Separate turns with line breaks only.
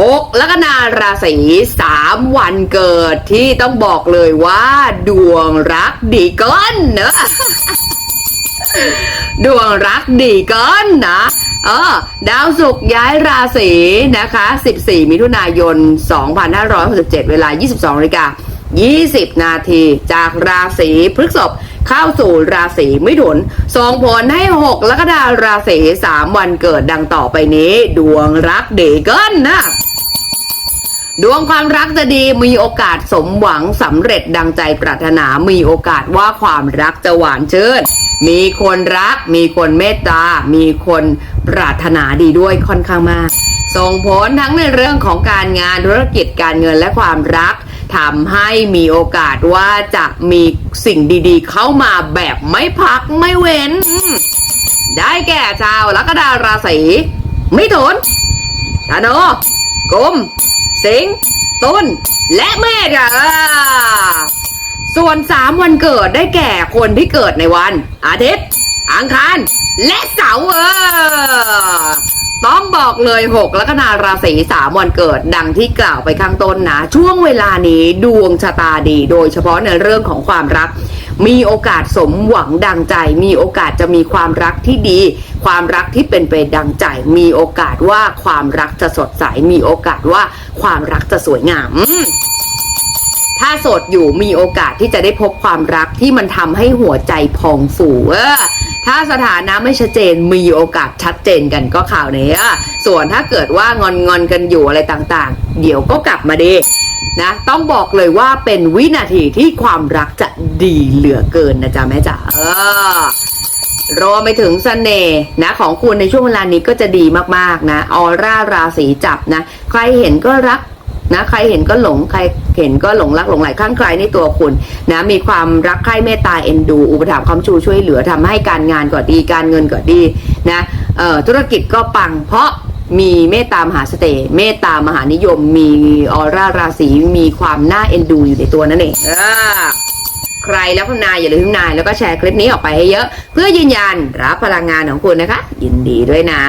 หกแล้วก็นาราศีสามวันเกิดที่ต้องบอกเลยว่า ดวงรักดีเกินเนอะดวงรักดีเกินนะเออดาวศุกร์ย้ายราศีนะคะ 14 มิถุนายน 2567 เวลา 22นาฬิกา20 นาที จากราศีพฤษภเข้าสู่ราศีมิถุน ส่งผลให้6แล้วก็ดาราศี 3 วันเกิดดังต่อไปนี้ ดวงรักดีเกินนะ ดวงความรักจะดีมีโอกาสสมหวังสำเร็จดังใจปรารถนามีโอกาสว่าความรักจะหวานชื่น มีคนรัก มีคนเมตตา มีคนปรารถนาดีด้วยค่อนข้างมาก ส่งผลทั้งในเรื่องของการงานธุรกิจการเงินและความรักทำให้มีโอกาสว่าจะมีสิ่งดีๆ เข้ามาแบบไม่พักไม่เว้น ได้แก่ชาวลัคนาราศีมิถุนธนูกุม สิงตุลและเมษค่ะส่วนสามวันเกิดได้แก่คนที่เกิดในวัน อาทิตย์ อังคาร และเสาร์เออต้องบอกเลยหกลัคนาราศีสามวันเกิด ดังที่กล่าวไปข้างต้นนะ ช่วงเวลานี้ดวงชะตาดี โดยเฉพาะในเรื่องของความรัก มีโอกาสสมหวังดังใจ มีโอกาสจะมีความรักที่ดี ความรักที่เป็นไปดังใจ มีโอกาสว่าความรักจะสดใส มีโอกาสว่าความรักจะสวยงามถ้าโสดอยู่มีโอกาสที่จะได้พบความรักที่มันทำให้หัวใจพองฟูเออ ถ้าสถานะไม่ชัดเจนมีโอกาสชัดเจนกันก็ข่าวนี้อส่วนถ้าเกิดว่างอนงอนกันอยู่อะไรต่างๆ เดี๋ยวก็กลับมาดีนะต้องบอกเลยว่าเป็นวินาทีที่ความรักจะดีเหลือเกินนะจ๊ะแม่จ๋าเออรวมไปถึงเสน่ห์นะของคุณในช่วงเวลานี้ก็จะดีมากๆนะออร่าราศีจับนะ ใครเห็นก็รัก นะใครเห็นก็หลงใครเห็นก็หลงรักหลงไหลข้างใครในตัวคุณนะมีความรักใคร่เมตตาเอ็นดู อุปถัมภ์คำชูช่วยเหลือทำให้การงานก็ดีการเงินก็ดีนะเอ่อธุรกิจก็ปังเพราะมีเมตตามหาสน่ห์เมตตามหานิยม มีออร่าราศีมีความน่าเอ็นดูอยู่ในตัวนั่นเองอใครแล้วพนายอย่าลืมนายแล้วก็แชร์คลิปนี้ออกไปให้เยอะ เพื่อยืนยันรับพลังงานของคุณนะคะ ยินดีด้วยนะ